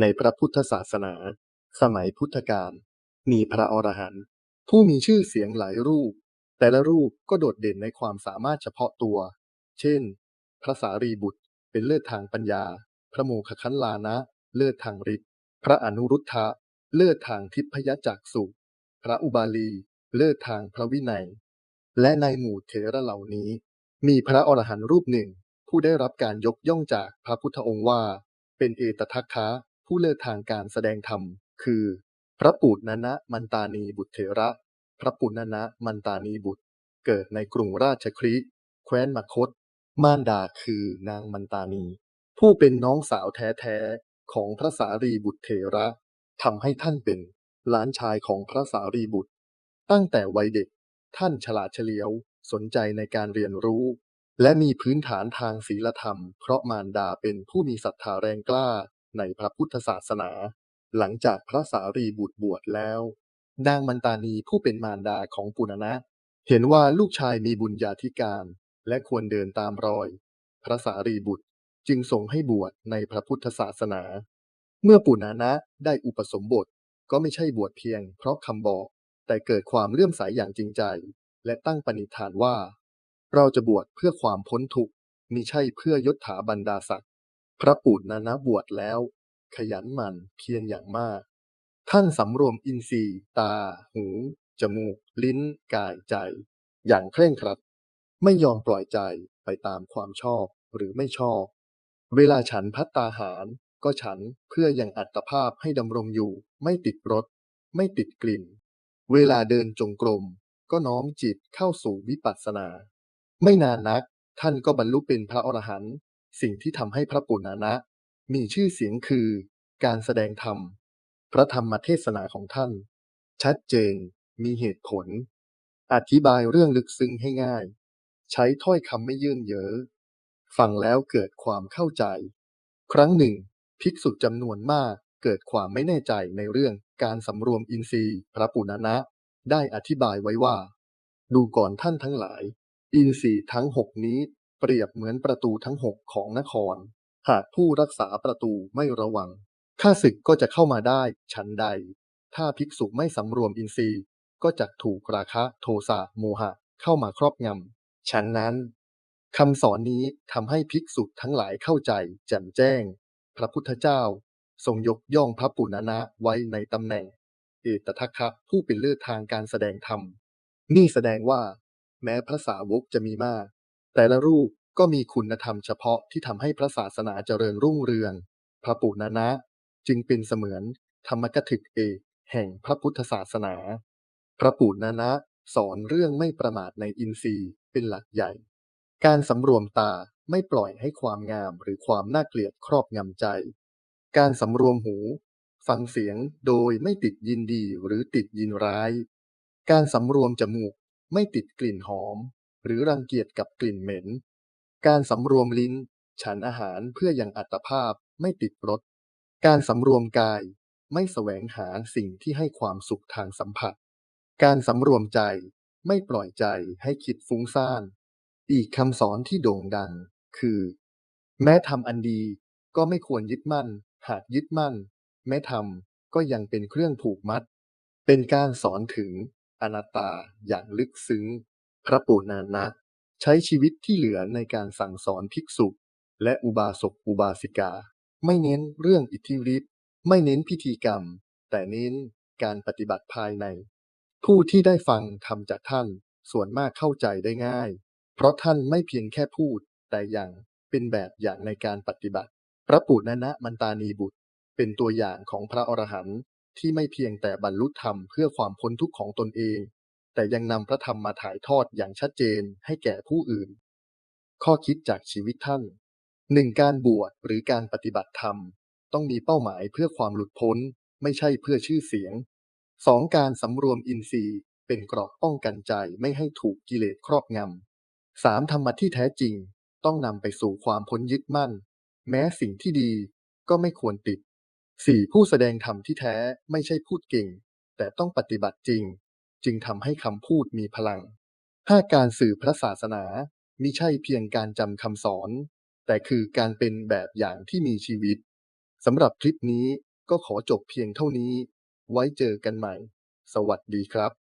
ในพระพุทธศาสนา สมัยพุทธกาลมีพระอรหันต์ผู้มีชื่อเสียงหลายรูป แต่ละรูปก็โดดเด่นในความสามารถเฉพาะตัว เช่น พระสารีบุตรเป็นเลิศทางปัญญา พระโมคคัลลานะ เลิศทางฤทธิ์พระอนุรุทธะเลิศทางทิพยจักษุพระอุบาลี เลิศทางพระวินัย และในหมู่เถระเหล่านี้ มีพระอรหันต์รูปหนึ่ง ผู้ได้รับการยกย่องจากพระพุทธองค์ว่า เป็นเอตทัคคะ ผู้เลิศทางการแสดงธรรม คือ พระปูณณะมันตานีบุตรเถระ พระปุณณะมันตานีบุตร เกิดในกรุงราชคฤห์แคว้นมคตมารดาคือนางมันตานี ผู้เป็นน้องสาวแท้ๆของพระสารีบุตรเถระทำให้ท่านเป็นหลานชายของพระสารีบุตร ตั้งแต่วัยเด็กท่านฉลาดเฉลียวสนใจในการเรียนรู้ และมีพื้นฐานทางศีลธรรม เพราะมารดาเป็นผู้มีศรัทธาแรงกล้า ในพระพุทธศาสนา หลังจากพระสารีบุตรบวชแล้ว นางมันตานีผู้เป็นมารดาของปุณณะ เห็นว่าลูกชายมีบุญญาธิการ และควรเดินตามรอย พระสารีบุตรจึงส่งให้บวชในพระพุทธศาสนา เมื่อปุณณะได้อุปสมบทก็ไม่ใช่บวชเพียงเพราะคำบอก แต่เกิดความเลื่อมใสยอย่างจริงใจ และตั้งปณิธานว่า เราจะบวชเพื่อความพ้นทุกข์มิใช่เพื่อยศถาบรรดาศักดิ์ พระปุณณะบวชแล้ว ขยันหมั่นเพียรอย่างมาก ท่านสำรวมอินทรีย์ ตา หู จมูก ลิ้น กายใจ อย่างเคร่งครัด ไม่ยอมปล่อยใจไปตามความชอบหรือไม่ชอบ เวลาฉันพัตตาหาร ก็ฉันเพื่อยังอัตภาพให้ดำรงอยู่ ไม่ติดรสไม่ติดกลิ่น เวลาเดินจงกรมก็น้อมจิตเข้าสู่วิปัสสนา ไม่นานนักท่านก็บรรลุเป็นพระอรหันต์ สิ่งที่ทำให้พระปุณณะมีชื่อเสียงคือการแสดงธรรม พระธรรมเทศนาของท่าน ชัดเจน มีเหตุผล อธิบายเรื่องลึกซึ้งให้ง่าย ใช้ถ้อยคำไม่ยื่นเย้อฟังแล้วเกิดความเข้าใจ ครั้งหนึ่ง ภิกษุจำนวนมากเกิดความไม่แน่ใจในเรื่องการสำรวมอินทรีย์ พระปุณณะได้อธิบายไว้ว่า ดูก่อนท่านทั้งหลาย อินทรีย์ทั้งหกนี้ เปรียบเหมือนประตูทั้งหกของนคร หากผู้รักษาประตูไม่ระวังข้าศึกก็จะเข้ามาได้ฉันใด ถ้าภิกษุไม่สำรวมอินทรีย์ ก็จะถูกราคะโทสะโมหะเข้ามาครอบงำฉันนั้นคำสอนนี้ทำให้ภิกษุทั้งหลายเข้าใจแจ่มแจ้ง พระพุทธเจ้า ทรงยกย่องพระปุณณะไว้ในตำแหน่ง เอตทัคคะผู้เป็นเลิศทางการแสดงธรรม นี่แสดงว่า แม้พระสาวกจะมีมาก แต่ละรูปก็มีคุณธรรมเฉพาะที่ทำให้พระศาสนาเจริญรุ่งเรือง พระปุณณะจึงเป็นเสมือนธรรมกถึกเอกแห่งพระพุทธศาสนา พระปุณณะสอนเรื่องไม่ประมาทในอินทรีย์เป็นหลักใหญ่ การสำรวมตาไม่ปล่อยให้ความงามหรือความน่าเกลียดครอบงำใจ การสำรวมหู ฟังเสียงโดยไม่ติดยินดีหรือติดยินร้าย การสำรวมจมูกไม่ติดกลิ่นหอม หรือรังเกียจกับกลิ่นเหม็น การสำรวมลิ้น ฉันอาหารเพื่ออยังอัตภาพไม่ติดรส การสำรวมกายไม่แสวงหาสิ่งที่ให้ความสุขทางสัมผัส การสำรวมใจไม่ปล่อยใจให้คิดฟุ้งซ่าน อีกคำสอนที่โด่งดัง คือ แม้ทำอันดีก็ไม่ควรยึดมั่น หากยึดมั่น แม้ทำก็ยังเป็นเครื่องผูกมัด เป็นการสอนถึงอนัตตาอย่างลึกซึ้ง พระปุณณะใช้ชีวิตที่เหลือในการสั่งสอนภิกษุ และอุบาสกอุบาสิกา ไม่เน้นเรื่องอิทธิฤทธิ์ไม่เน้นพิธีกรรม แต่เน้นการปฏิบัติภายใน ผู้ที่ได้ฟังทำจากท่านส่วนมากเข้าใจได้ง่าย เพราะท่านไม่เพียงแค่พูด แต่ยังเป็นแบบอย่างในการปฏิบัติ พระปุณณะมันตานีบุตร เป็นตัวอย่างของพระอรหันต์ที่ไม่เพียงแต่บรรลุธรรมเพื่อความพ้นทุกข์ของตนเอง แต่ยังนำพระธรรมมาถ่ายทอดอย่างชัดเจนให้แก่ผู้อื่น ข้อคิดจากชีวิตท่านหนึ่งการบวชหรือการปฏิบัติธรรม ต้องมีเป้าหมายเพื่อความหลุดพ้น ไม่ใช่เพื่อชื่อเสียง 2. การสำรวมอินทรีย์เป็นกราะป้องกันใจไม่ให้ถูกกิเลสครอบงำ 3. ธรรมะที่แท้จริงต้องนำไปสู่ความพ้นยึดมั่น แม้สิ่งที่ดีก็ไม่ควรติด 4. ผู้แสดงธรรมที่แท้ไม่ใช่พูดเก่ง แต่ต้องปฏิบัติจริง จึงทำให้คำพูดมีพลัง 5. การสื่อพระศาสนามิใช่เพียงการจำคำสอน แต่คือการเป็นแบบอย่างที่มีชีวิตสำหรับคลิปนี้ก็ขอจบเพียงเท่านี้ ไว้เจอกันใหม่ สวัสดีครับ